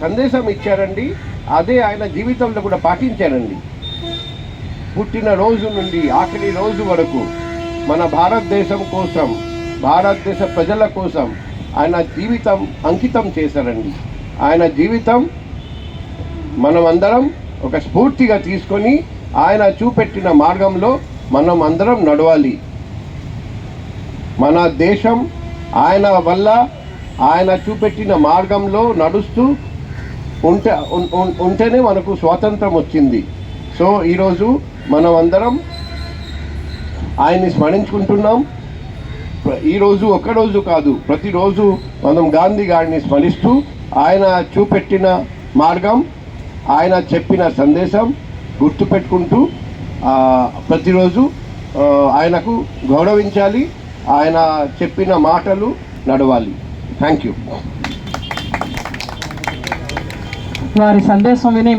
సందేశం ఇచ్చారండి అదే ఆయన జీవితంలో కూడా పాటించారండి. పుట్టిన రోజు నుండి ఆఖరి రోజు వరకు మన భారతదేశం కోసం భారతదేశ ప్రజల కోసం ఆయన జీవితం అంకితం చేశారండి. ఆయన జీవితం మనం అందరం ఒక స్ఫూర్తిగా తీసుకొని ఆయన చూపెట్టిన మార్గంలో మనం అందరం నడవాలి. మన దేశం ఆయన వల్ల ఆయన చూపెట్టిన మార్గంలో నడుస్తూ ఉంటే ఉంటేనే మనకు స్వాతంత్రం వచ్చింది. సో ఈరోజు మనం అందరం ఆయన్ని స్మరించుకుంటున్నాం. ఈరోజు ఒక్కరోజు కాదు ప్రతిరోజు మనం గాంధీ గారిని స్మరిస్తూ ఆయన చూపెట్టిన మార్గం ఆయన చెప్పిన సందేశం గుర్తుపెట్టుకుంటూ ప్రతిరోజు ఆయనకు గౌరవించాలి ఆయన చెప్పిన మాటలు నడవాలి. థ్యాంక్ యూ వారి సందేశం విని